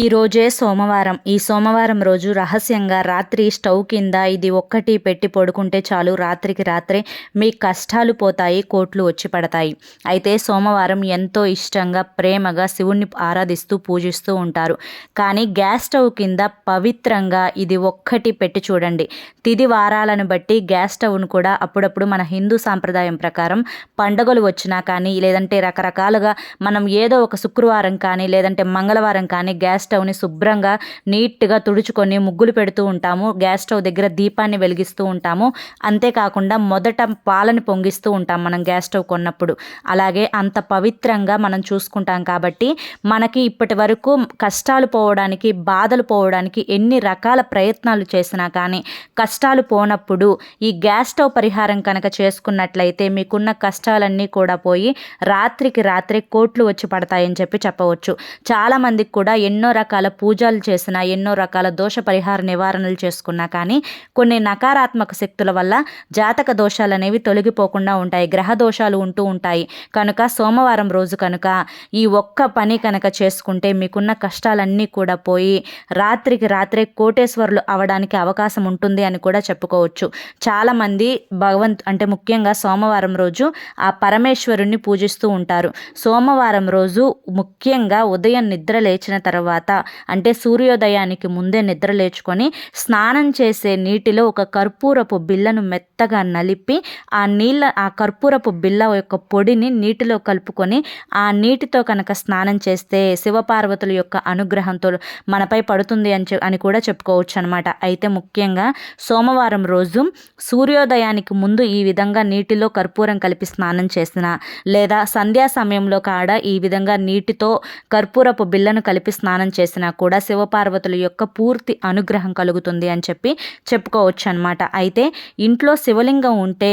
ఈ రోజే సోమవారం. ఈ సోమవారం రోజు రహస్యంగా రాత్రి స్టవ్ కింద ఇది ఒక్కటి పెట్టి పడుకుంటే చాలు. రాత్రికి రాత్రే మీ కష్టాలు పోతాయి కోట్లు వచ్చి పడతాయి. అయితే సోమవారం ఎంతో ఇష్టంగా ప్రేమగా శివుణ్ణి ఆరాధిస్తూ పూజిస్తూ ఉంటారు. కానీ గ్యాస్ స్టవ్ కింద పవిత్రంగా ఇది ఒక్కటి పెట్టి చూడండి. తిది వారాలను బట్టి గ్యాస్ స్టవ్ను కూడా అప్పుడప్పుడు మన హిందూ సాంప్రదాయం ప్రకారం పండుగలు వచ్చినా కానీ లేదంటే రకరకాలుగా మనం ఏదో ఒక శుక్రవారం కానీ లేదంటే మంగళవారం కానీ గ్యాస్ స్టవ్ని శుభ్రంగా నీట్గా తుడుచుకొని ముగ్గులు పెడుతూ ఉంటాము. గ్యాస్ స్టవ్ దగ్గర దీపాన్ని వెలిగిస్తూ ఉంటాము. అంతేకాకుండా మొదట పాలను పొంగిస్తూ ఉంటాం మనం గ్యాస్ స్టవ్ కొన్నప్పుడు. అలాగే అంత పవిత్రంగా మనం చూసుకుంటాం కాబట్టి మనకి ఇప్పటి వరకు కష్టాలు పోవడానికి బాధలు పోవడానికి ఎన్ని రకాల ప్రయత్నాలు చేసినా కానీ కష్టాలు పోనప్పుడు ఈ గ్యాస్ స్టవ్ పరిహారం కనుక చేసుకున్నట్లయితే మీకున్న కష్టాలన్నీ కూడా పోయి రాత్రికి రాత్రి కోట్లు వచ్చి పడతాయని చెప్పి చెప్పవచ్చు. చాలామందికి కూడా ఎన్నో రకాల పూజలు చేసినా ఎన్నో రకాల దోష పరిహార నివారణలు చేసుకున్నా కానీ కొన్ని నకారాత్మక శక్తుల వల్ల జాతక దోషాలు అనేవి తొలగిపోకుండా ఉంటాయి గ్రహ దోషాలు ఉంటూ ఉంటాయి. కనుక సోమవారం రోజు కనుక ఈ ఒక్క పని కనుక చేసుకుంటే మీకున్న కష్టాలన్నీ కూడా పోయి రాత్రికి రాత్రే కోటేశ్వరులు అవడానికి అవకాశం ఉంటుంది అని కూడా చెప్పుకోవచ్చు. చాలామంది భగవంత్ అంటే ముఖ్యంగా సోమవారం రోజు ఆ పరమేశ్వరుణ్ణి పూజిస్తూ ఉంటారు. సోమవారం రోజు ముఖ్యంగా ఉదయం నిద్ర లేచిన తర్వాత అంటే సూర్యోదయానికి ముందే నిద్ర లేచుకొని స్నానం చేసే నీటిలో ఒక కర్పూరపు బిళ్ళను మెత్తగా నలిపి ఆ నీళ్ళ ఆ కర్పూరపు బిళ్ళ యొక్క పొడిని నీటిలో కలుపుకొని ఆ నీటితో కనుక స్నానం చేస్తే శివపార్వతుల యొక్క అనుగ్రహంతో మనపై పడుతుంది అని అని కూడా చెప్పుకోవచ్చు అనమాట అయితే ముఖ్యంగా సోమవారం రోజు సూర్యోదయానికి ముందు ఈ విధంగా నీటిలో కర్పూరం కలిపి స్నానం చేసిన లేదా సంధ్యా సమయంలో కాడ ఈ విధంగా నీటితో కర్పూరపు బిళ్ళను కలిపి స్నానం చేసినా కూడా శివపార్వతుల యొక్క పూర్తి అనుగ్రహం కలుగుతుంది అని చెప్పి చెప్పుకోవచ్చు అనమాట అయితే ఇంట్లో శివలింగం ఉంటే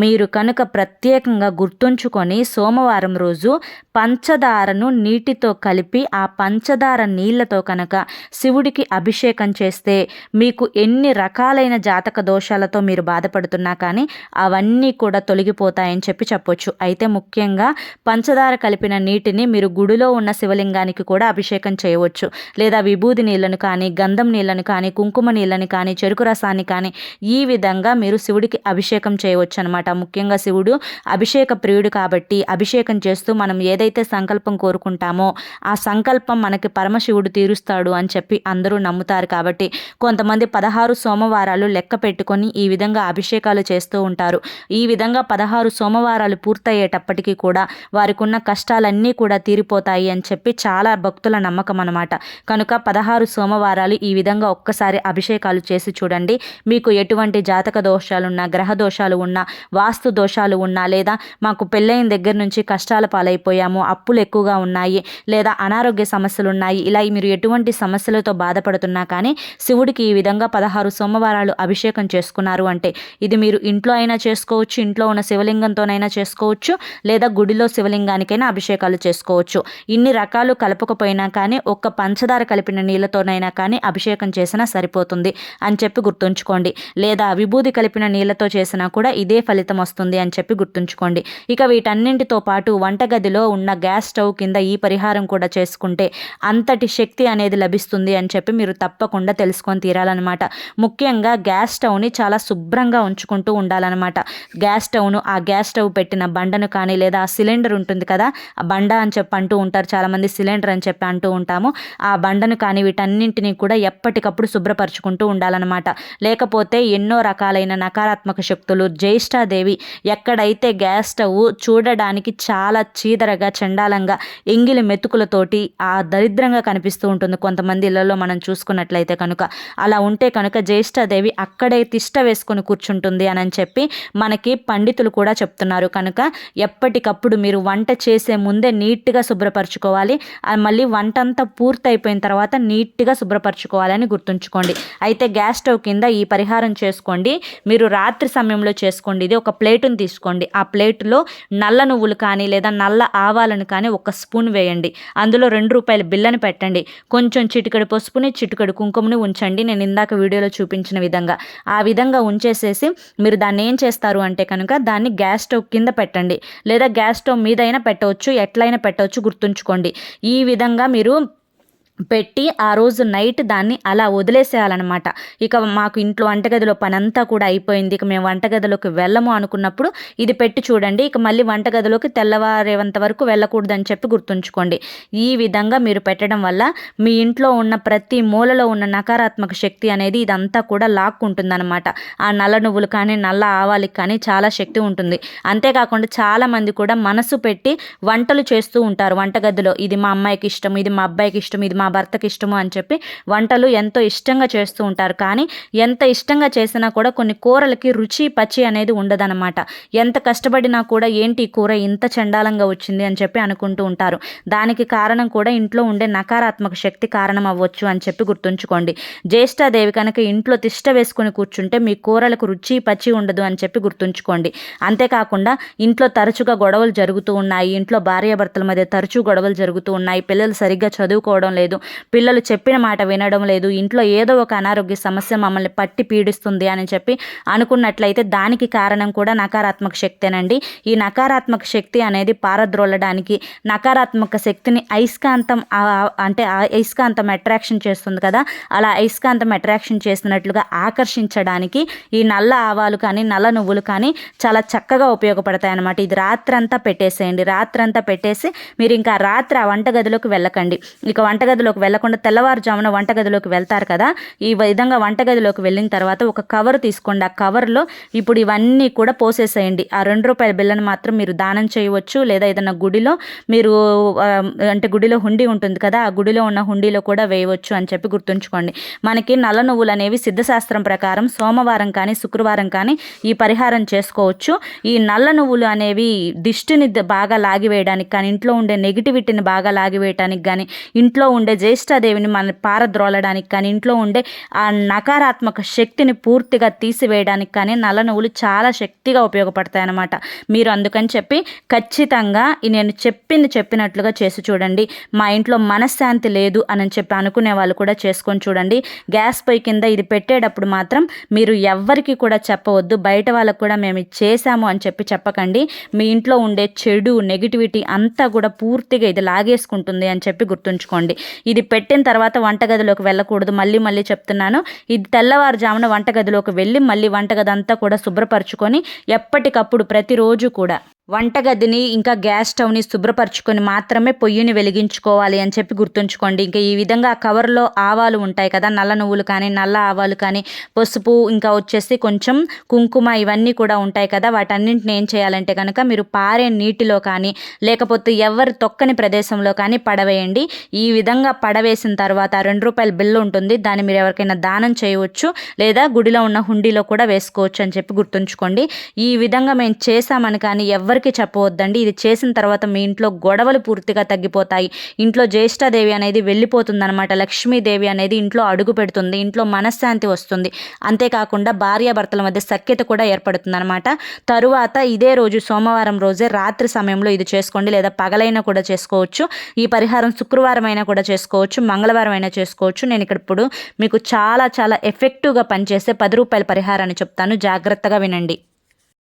మీరు కనుక ప్రత్యేకంగా గుర్తుంచుకొని సోమవారం రోజు పంచదారను నీటితో కలిపి ఆ పంచదార నీళ్ళతో కనుక శివుడికి అభిషేకం చేస్తే మీకు ఎన్ని రకాలైన జాతక దోషాలతో మీరు బాధపడుతున్నా కానీ అవన్నీ కూడా తొలగిపోతాయని చెప్పి చెప్పొచ్చు. అయితే ముఖ్యంగా పంచదార కలిపిన నీటిని మీరు గుడిలో ఉన్న శివలింగానికి కూడా అభిషేకం చేయవచ్చు. లేదా విభూది నీళ్ళను కానీ గంధం నీళ్ళను కానీ కుంకుమ నీళ్ళని కానీ చెరుకు రసాన్ని కానీ ఈ విధంగా మీరు శివుడికి అభిషేకం చేయవచ్చు అనమాట ముఖ్యంగా శివుడు అభిషేక ప్రియుడు కాబట్టి అభిషేకం చేస్తూ మనం ఏదైతే సంకల్పం కోరుకుంటామో ఆ సంకల్పం మనకి పరమశివుడు తీరుస్తాడు అని చెప్పి అందరూ నమ్ముతారు కాబట్టి కొంతమంది పదహారు సోమవారాలు లెక్క పెట్టుకొని ఈ విధంగా అభిషేకాలు చేస్తూ ఉంటారు. ఈ విధంగా పదహారు సోమవారాలు పూర్తయ్యేటప్పటికీ కూడా వారికి ఉన్న కష్టాలన్నీ కూడా తీరిపోతాయి అని చెప్పి చాలా భక్తుల నమ్మకం అనమాట కనుక పదహారు సోమవారాలు ఈ విధంగా ఒక్కసారి అభిషేకాలు చేసి చూడండి. మీకు ఎటువంటి జాతక దోషాలున్నా గ్రహ దోషాలు ఉన్నా వాస్తు దోషాలు ఉన్నా లేదా మాకు పెళ్ళైన దగ్గర నుంచి కష్టాల పాలైపోయాము అప్పులు ఎక్కువగా ఉన్నాయి లేదా అనారోగ్య సమస్యలు ఉన్నాయి ఇలా మీరు ఎటువంటి సమస్యలతో బాధపడుతున్నా కానీ శివుడికి ఈ విధంగా పదహారు సోమవారాలు అభిషేకం చేసుకున్నారు అంటే ఇది మీరు ఇంట్లో అయినా చేసుకోవచ్చు ఇంట్లో ఉన్న శివలింగంతోనైనా చేసుకోవచ్చు లేదా గుడిలో శివలింగానికైనా అభిషేకాలు చేసుకోవచ్చు. ఇన్ని రకాలు కలపకపోయినా కానీ ఒక్క పంచదార కలిపిన నీళ్ళతోనైనా కానీ అభిషేకం చేసినా సరిపోతుంది అని చెప్పి గుర్తుంచుకోండి. లేదా విభూది కలిపిన నీళ్ళతో చేసినా కూడా ఇదే ఫలితం వస్తుంది అని చెప్పి గుర్తుంచుకోండి. ఇక వీటన్నింటితో పాటు వంటగదిలో ఉన్న గ్యాస్ స్టవ్ కింద ఈ పరిహారం కూడా చేసుకుంటే అంతటి శక్తి అనేది లభిస్తుంది అని చెప్పి మీరు తప్పకుండా తెలుసుకొని తీరాలన్నమాట. ముఖ్యంగా గ్యాస్ స్టవ్ని చాలా శుభ్రంగా ఉంచుకుంటూ ఉండాలన్నమాట. గ్యాస్ స్టవ్ను ఆ గ్యాస్ స్టవ్ పెట్టిన బండను కానీ లేదా సిలిండర్ ఉంటుంది కదా ఆ బండ అని చెప్పి అంటూ ఉంటారు. చాలామంది సిలిండర్ అని చెప్పి అంటూ ఉంటాము. ఆ బండను కానీ వీటన్నింటినీ కూడా ఎప్పటికప్పుడు శుభ్రపరచుకుంటూ ఉండాలన్నమాట. లేకపోతే ఎన్నో రకాలైన నకారాత్మక శక్తులు జ్యేష్ఠాదేవి ఎక్కడైతే గ్యాస్ స్టవ్ చూడడానికి చాలా చీదరగా చండాలంగా ఎంగిలి మెతుకులతోటి ఆ దరిద్రంగా కనిపిస్తూ ఉంటుంది కొంతమంది ఇళ్ళలో మనం చూసుకున్నట్లయితే కనుక. అలా ఉంటే కనుక జ్యేష్ఠాదేవి అక్కడే తిష్ట వేసుకొని కూర్చుంటుంది అని చెప్పి మనకి పండితులు కూడా చెప్తున్నారు. కనుక ఎప్పటికప్పుడు మీరు వంట చేసే ముందే నీట్గా శుభ్రపరచుకోవాలి. మళ్ళీ వంట అంతా పూర్తయిపోయిన తర్వాత నీట్గా శుభ్రపరచుకోవాలని గుర్తుంచుకోండి. అయితే గ్యాస్ స్టవ్ కింద ఈ పరిహారం చేసుకోండి. మీరు రాత్రి సమయంలో చేసుకోండి. ఇది ఒక ప్లేటును తీసుకోండి. ఆ ప్లేటులో నల్ల నువ్వులు కానీ లేదా నల్ల ఆవాలను కానీ ఒక స్పూన్ వేయండి. అందులో రెండు రూపాయల బిల్లని పెట్టండి. కొంచెం చిటికడి పసుపుని చిటికడి కుంకుమని ఉంచండి. నేను ఇందాక వీడియోలో చూపించిన విధంగా. ఆ విధంగా ఉంచేసేసి మీరు దాన్ని ఏం చేస్తారు అంటే కనుక దాన్ని గ్యాస్ స్టవ్ కింద పెట్టండి. లేదా గ్యాస్ స్టవ్ మీద అయినా పెట్టవచ్చు ఎట్లయినా పెట్టవచ్చు గుర్తుంచుకోండి. ఈ విధంగా మీరు పెట్టి ఆ రోజు నైట్ దాన్ని అలా వదిలేసేయాలన్నమాట. ఇక మాకు ఇంట్లో వంటగదిలో పనంతా కూడా అయిపోయింది. ఇక మేము వంటగదిలోకి వెళ్ళము అనుకున్నప్పుడు ఇది పెట్టి చూడండి. ఇక మళ్ళీ వంటగదిలోకి తెల్లవారేంత వరకు వెళ్ళకూడదని చెప్పి గుర్తుంచుకోండి. ఈ విధంగా మీరు పెట్టడం వల్ల మీ ఇంట్లో ఉన్న ప్రతి మూలలో ఉన్న నకారాత్మక శక్తి అనేది ఇదంతా కూడా లాక్కుంటుందన్నమాట. ఆ నల్ల నువ్వులు కానీ నల్ల ఆవాలకి కానీ చాలా శక్తి ఉంటుంది. అంతేకాకుండా చాలామంది కూడా మనసు పెట్టి వంటలు చేస్తూ ఉంటారు వంటగదిలో. ఇది మా అమ్మాయికి ఇష్టం ఇది మా అబ్బాయికి ఇష్టం ఇది మా భర్తకి ఇష్టము అని చెప్పి వంటలు ఎంతో ఇష్టంగా చేస్తూ ఉంటారు. కానీ ఎంత ఇష్టంగా చేసినా కూడా కొన్ని కూరలకి రుచి పచ్చి అనేది ఉండదన్నమాట. ఎంత కష్టపడినా కూడా ఏంటి కూర ఇంత చండాలంగా వచ్చింది అని చెప్పి అనుకుంటూ ఉంటారు. దానికి కారణం కూడా ఇంట్లో ఉండే నకారాత్మక శక్తి కారణం అవ్వచ్చు అని చెప్పి గుర్తుంచుకోండి. జ్యేష్ఠాదేవి కనుక ఇంట్లో తిష్ట వేసుకొని కూర్చుంటే మీ కూరలకు రుచి పచ్చి ఉండదు అని చెప్పి గుర్తుంచుకోండి. అంతేకాకుండా ఇంట్లో తరచుగా గొడవలు జరుగుతూ ఉన్నాయి. ఇంట్లో భార్యాభర్తల మధ్య తరచూ గొడవలు జరుగుతూ ఉన్నాయి. పిల్లలు సరిగ్గా చదువుకోవడం లేదు. పిల్లలు చెప్పిన మాట వినడం లేదు. ఇంట్లో ఏదో ఒక అనారోగ్య సమస్య మమ్మల్ని పట్టి పీడిస్తుంది అని చెప్పి అనుకున్నట్లయితే దానికి కారణం కూడా నకారాత్మక శక్తేనండి. ఈ నకారాత్మక శక్తి అనేది పారద్రోలడానికి నకారాత్మక శక్తిని అయస్కాంతం అంటే అయస్కాంతం అట్రాక్షన్ చేస్తుంది కదా? అలా అయస్కాంతం అట్రాక్షన్ చేసినట్లుగా ఆకర్షించడానికి ఈ నల్ల ఆవాలు కానీ నల్ల నువ్వులు కానీ చాలా చక్కగా ఉపయోగపడతాయి అన్నమాట ఇది రాత్రంతా పెట్టేసేయండి. రాత్రంతా పెట్టేసి మీరు ఇంకా రాత్రి ఆ వంటగదిలోకి వెళ్ళకండి. ఇక వంటగదిలోకి వెళ్ళకుండా తెల్లవారుజామున వంటగదిలోకి వెళ్తారు కదా? ఈ విధంగా వంటగదిలోకి వెళ్ళిన తర్వాత ఒక కవర్ తీసుకోండి. ఆ కవర్లో ఇప్పుడు ఇవన్నీ కూడా పోసేసేయండి. ఆ రెండు రూపాయల బిల్లను మాత్రం మీరు దానం చేయవచ్చు. లేదా ఏదైనా గుడిలో మీరు అంటే గుడిలో హుండీ ఉంటుంది కదా ఆ గుడిలో ఉన్న హుండీలో కూడా వేయవచ్చు అని చెప్పి గుర్తుంచుకోండి. మనకి నల్ల నువ్వులు అనేవి సిద్ధశాస్త్రం ప్రకారం సోమవారం కానీ శుక్రవారం కానీ ఈ పరిహారం చేసుకోవచ్చు. ఈ నల్ల నువ్వులు అనేవి దిష్టిని బాగా లాగివేయడానికి కానీ ఇంట్లో ఉండే నెగిటివిటీని బాగా లాగివేయడానికి కానీ ఇంట్లో ఉండే జ్యేష్ఠాదేవిని మన పారద్రోలడానికి కానీ ఇంట్లో ఉండే ఆ నకారాత్మక శక్తిని పూర్తిగా తీసివేయడానికి కానీ నల్ల నువ్వులు చాలా శక్తిగా ఉపయోగపడతాయి అన్నమాట మీరు అందుకని చెప్పి ఖచ్చితంగా నేను చెప్పింది చెప్పినట్లుగా చేసి చూడండి. మా ఇంట్లో మనశ్శాంతి లేదు అని చెప్పి అనుకునే వాళ్ళు కూడా చేసుకొని చూడండి. గ్యాస్ పొయ్యి కింద ఇది పెట్టేటప్పుడు మాత్రం మీరు ఎవ్వరికి కూడా చెప్పవద్దు. బయట వాళ్ళకు కూడా మేము చేశాము అని చెప్పి చెప్పకండి. మీ ఇంట్లో ఉండే చెడు నెగిటివిటీ అంతా కూడా పూర్తిగా ఇది లాగేసుకుంటుంది అని చెప్పి గుర్తుంచుకోండి. ఇది పెట్టిన తర్వాత వంటగదిలోకి వెళ్ళకూడదు. మళ్ళీ మళ్ళీ చెప్తున్నాను. ఇది తెల్లవారుజామున వంటగదిలోకి వెళ్ళి మళ్ళీ వంటగది అంతా కూడా శుభ్రపరచుకొని ఎప్పటికప్పుడు ప్రతిరోజు కూడా వంటగదిని ఇంకా గ్యాస్ స్టవ్ని శుభ్రపరచుకొని మాత్రమే పొయ్యిని వెలిగించుకోవాలి అని చెప్పి గుర్తుంచుకోండి. ఇంకా ఈ విధంగా కవర్లో ఆవాలు ఉంటాయి కదా నల్ల నువ్వులు కానీ నల్ల ఆవాలు కానీ పసుపు ఇంకా వచ్చేసి కొంచెం కుంకుమ ఇవన్నీ కూడా ఉంటాయి కదా వాటన్నింటిని ఏం చేయాలంటే కనుక మీరు పారే నీటిలో కానీ లేకపోతే ఎవరి తొక్కని ప్రదేశంలో కానీ పడవేయండి. ఈ విధంగా పడవేసిన తర్వాత రెండు రూపాయల బిల్లు ఉంటుంది దాన్ని మీరు ఎవరికైనా దానం చేయవచ్చు లేదా గుడిలో ఉన్న హుండీలో కూడా వేసుకోవచ్చు అని చెప్పి గుర్తుంచుకోండి. ఈ విధంగా మేము చేసామని కానీ ఎవరికి ఎవరికి చెప్పవద్దండి. ఇది చేసిన తర్వాత మీ ఇంట్లో గొడవలు పూర్తిగా తగ్గిపోతాయి. ఇంట్లో జ్యేష్ఠదేవి అనేది వెళ్ళిపోతుందనమాట లక్ష్మీదేవి అనేది ఇంట్లో అడుగు పెడుతుంది. ఇంట్లో మనశ్శాంతి వస్తుంది. అంతేకాకుండా భార్యాభర్తల మధ్య సఖ్యత కూడా ఏర్పడుతుంది అనమాట తరువాత ఇదే రోజు సోమవారం రోజే రాత్రి సమయంలో ఇది చేసుకోండి లేదా పగలైనా కూడా చేసుకోవచ్చు. ఈ పరిహారం శుక్రవారం అయినా కూడా చేసుకోవచ్చు. మంగళవారం అయినా చేసుకోవచ్చు. నేను ఇక్కడ ఇప్పుడు మీకు చాలా చాలా ఎఫెక్టివ్గా పనిచేసే పది రూపాయల పరిహారాన్ని చెప్తాను. జాగ్రత్తగా వినండి.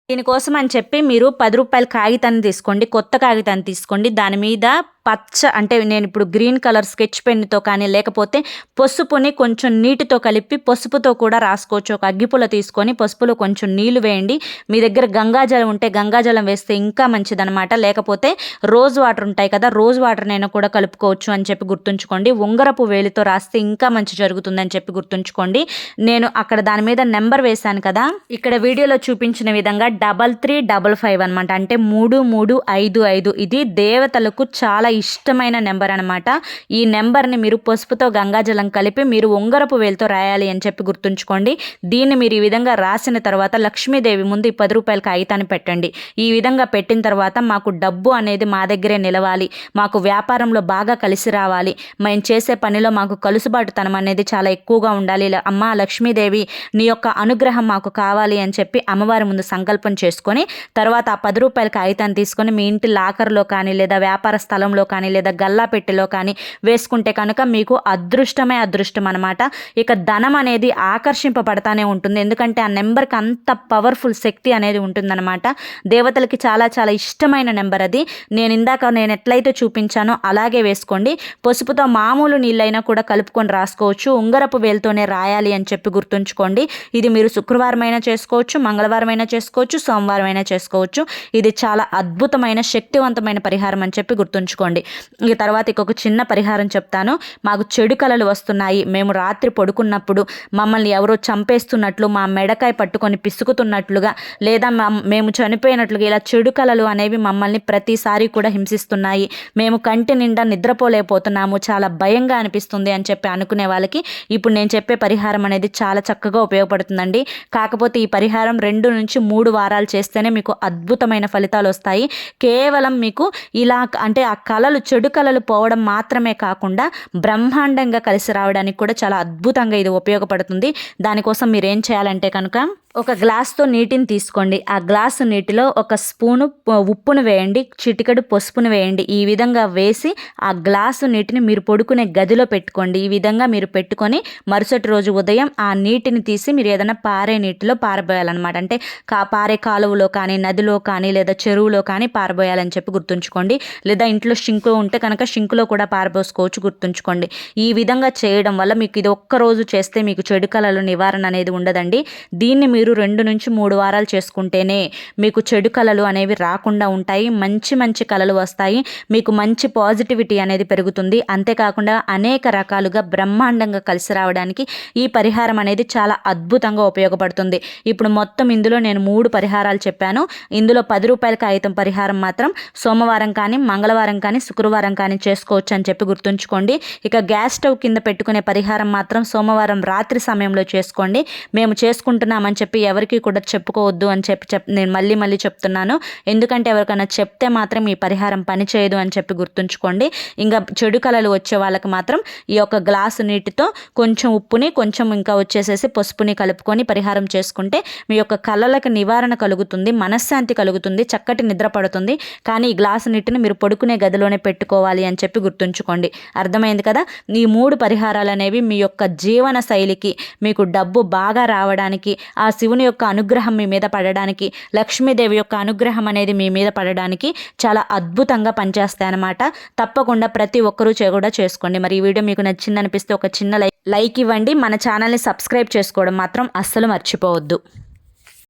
దీనికోసం అని చెప్పి మీరు పది రూపాయల కాగితాన్ని తీసుకోండి కొత్త కాగితాన్ని తీసుకోండి. దాని మీద పచ్చ అంటే నేను ఇప్పుడు గ్రీన్ కలర్ స్కెచ్ పెన్తో కానీ లేకపోతే పసుపుని కొంచెం నీటితో కలిపి పసుపుతో కూడా రాసుకోవచ్చు. ఒక అగ్గిపుల తీసుకొని పసుపులో కొంచెం నీళ్ళు వేయండి. మీ దగ్గర గంగాజలం ఉంటే గంగాజలం వేస్తే ఇంకా మంచిదనమాట లేకపోతే రోజ్ వాటర్ ఉంటాయి కదా రోజ్ వాటర్ నేను కూడా కలుపుకోవచ్చు అని చెప్పి గుర్తుంచుకోండి. ఉంగరపు వేలితో రాస్తే ఇంకా మంచి జరుగుతుందని చెప్పి గుర్తుంచుకోండి. నేను అక్కడ దాని మీద నెంబర్ వేశాను కదా ఇక్కడ వీడియోలో చూపించిన విధంగా డబల్ త్రీ డబల్ ఫైవ్ అనమాట అంటే మూడు మూడు ఐదు ఐదు. ఇది దేవతలకు చాలా ఇష్టమైన నెంబర్ అనమాట ఈ నెంబర్ని మీరు పసుపుతో గంగాజలం కలిపి మీరు ఉంగరపు వేలుతో రాయాలి అని చెప్పి గుర్తుంచుకోండి. దీన్ని మీరు ఈ విధంగా రాసిన తర్వాత లక్ష్మీదేవి ముందు ఈ పది రూపాయల కాగితాన్ని పెట్టండి. ఈ విధంగా పెట్టిన తర్వాత మాకు డబ్బు అనేది మా దగ్గరే నిలవాలి. మాకు వ్యాపారంలో బాగా కలిసి రావాలి. మేము చేసే పనిలో మాకు కలుసుబాటుతనం అనేది చాలా ఎక్కువగా ఉండాలి. అమ్మ లక్ష్మీదేవి నీ యొక్క అనుగ్రహం మాకు కావాలి అని చెప్పి అమ్మవారి ముందు సంకల్పం చేసుకొని తర్వాత ఆ పది రూపాయల కాగితాన్ని తీసుకొని మీ ఇంటి లాకర్లో కానీ లేదా వ్యాపార స్థలంలో కానీ లేదా గల్లా పెట్టెలో కానీ వేసుకుంటే కనుక మీకు అదృష్టమే అదృష్టం అనమాట ఇక ధనం అనేది ఆకర్షింపబడతానే ఉంటుంది. ఎందుకంటే ఆ నెంబర్కి అంత పవర్ఫుల్ శక్తి అనేది ఉంటుందన్నమాట. దేవతలకి చాలా చాలా ఇష్టమైన నెంబర్ అది. నేను ఇందాక నేను ఎట్లయితే చూపించానో అలాగే వేసుకోండి. పసుపుతో మామూలు నీళ్ళైనా కూడా కలుపుకొని రాసుకోవచ్చు. ఉంగరపు వేలుతోనే రాయాలి అని చెప్పి గుర్తుంచుకోండి. ఇది మీరు శుక్రవారం అయినా చేసుకోవచ్చు మంగళవారం అయినా చేసుకోవచ్చు సోమవారం అయినా చేసుకోవచ్చు. ఇది చాలా అద్భుతమైన శక్తివంతమైన పరిహారం అని చెప్పి గుర్తుంచుకోండి. ఈ తర్వాత ఇంకొక చిన్న పరిహారం చెప్తాను. మాకు చెడు కలలు వస్తున్నాయి. మేము రాత్రి పడుకున్నప్పుడు మమ్మల్ని ఎవరో చంపేస్తున్నట్లు మా మెడకాయ పట్టుకొని పిసుకుతున్నట్లుగా లేదా మేము చనిపోయినట్లుగా ఇలా చెడు కలలు అనేవి మమ్మల్ని ప్రతిసారి కూడా హింసిస్తున్నాయి. మేము కంటి నిండా నిద్రపోలేకపోతున్నాము. చాలా భయంగా అనిపిస్తుంది అని చెప్పి అనుకునే వాళ్ళకి ఇప్పుడు నేను చెప్పే పరిహారం అనేది చాలా చక్కగా ఉపయోగపడుతుందండి. కాకపోతే ఈ పరిహారం రెండు నుంచి మూడు వారాలు చేస్తేనే మీకు అద్భుతమైన ఫలితాలు వస్తాయి. కేవలం మీకు ఇలా అంటే ఆ కళలు చెడు కళలు పోవడం మాత్రమే కాకుండా బ్రహ్మాండంగా కలిసి రావడానికి కూడా చాలా అద్భుతంగా ఇది ఉపయోగపడుతుంది. దానికోసం మీరు ఏం చేయాలంటే కనుక ఒక గ్లాస్తో నీటిని తీసుకోండి. ఆ గ్లాసు నీటిలో ఒక స్పూను ఉప్పును వేయండి. చిటికడు పసుపును వేయండి. ఈ విధంగా వేసి ఆ గ్లాసు నీటిని మీరు పడుకునే గదిలో పెట్టుకోండి. ఈ విధంగా మీరు పెట్టుకొని మరుసటి రోజు ఉదయం ఆ నీటిని తీసి మీరు ఏదైనా పారే నీటిలో పారబోయాలన్నమాట. అంటే కా పారే కాలువలో కానీ నదిలో కానీ లేదా చెరువులో కానీ పారబోయాలని చెప్పి గుర్తుంచుకోండి. లేదా ఇంట్లో షింకు ఉంటే కనుక షింకులో కూడా పారబోసుకోవచ్చు గుర్తుంచుకోండి. ఈ విధంగా చేయడం వల్ల మీకు ఇది ఒక్క రోజు చేస్తే మీకు చెడు కళలు నివారణ అనేది ఉండదండి. దీన్ని మీరు మీరు రెండు నుంచి మూడు వారాలు చేసుకుంటేనే మీకు చెడు కళలు అనేవి రాకుండా ఉంటాయి మంచి మంచి కళలు వస్తాయి మీకు మంచి పాజిటివిటీ అనేది పెరుగుతుంది. అంతేకాకుండా అనేక రకాలుగా బ్రహ్మాండంగా కలిసి రావడానికి ఈ పరిహారం అనేది చాలా అద్భుతంగా ఉపయోగపడుతుంది. ఇప్పుడు మొత్తం ఇందులో నేను మూడు పరిహారాలు చెప్పాను. ఇందులో పది రూపాయల కాగితం పరిహారం మాత్రం సోమవారం కానీ మంగళవారం కానీ శుక్రవారం కానీ చేసుకోవచ్చు అని చెప్పి గుర్తుంచుకోండి. ఇక గ్యాస్ స్టవ్ కింద పెట్టుకునే పరిహారం మాత్రం సోమవారం రాత్రి సమయంలో చేసుకోండి. మేము చేసుకుంటున్నామని చెప్పి చెప్పి ఎవరికి కూడా చెప్పుకోవద్దు అని చెప్పి చెప్ నేను మళ్ళీ మళ్ళీ చెప్తున్నాను. ఎందుకంటే ఎవరికైనా చెప్తే మాత్రం ఈ పరిహారం పనిచేయదు అని చెప్పి గుర్తుంచుకోండి. ఇంకా చెడు కళలు వచ్చే వాళ్ళకి మాత్రం ఈ యొక్క గ్లాసు నీటితో కొంచెం ఉప్పుని కొంచెం ఇంకా వచ్చేసేసి పసుపుని కలుపుకొని పరిహారం చేసుకుంటే మీ యొక్క కళలకు నివారణ కలుగుతుంది మనశ్శాంతి కలుగుతుంది చక్కటి నిద్ర పడుతుంది. కానీ ఈ గ్లాసు నీటిని మీరు పడుకునే గదిలోనే పెట్టుకోవాలి అని చెప్పి గుర్తుంచుకోండి. అర్థమైంది కదా? ఈ మూడు పరిహారాలు అనేవి మీ యొక్క జీవన శైలికి మీకు డబ్బు బాగా రావడానికి ఆ శివుని యొక్క అనుగ్రహం మీ మీద పడడానికి లక్ష్మీదేవి యొక్క అనుగ్రహం అనేది మీ మీద పడడానికి చాలా అద్భుతంగా పనిచేస్తాయన్నమాట తప్పకుండా ప్రతి ఒక్కరూ కూడా చేసుకోండి. మరి ఈ వీడియో మీకు నచ్చిందనిపిస్తే ఒక చిన్న లైక్ లైక్ ఇవ్వండి. మన ఛానల్ని సబ్స్క్రైబ్ చేసుకోవడం మాత్రం అస్సలు మర్చిపోవద్దు.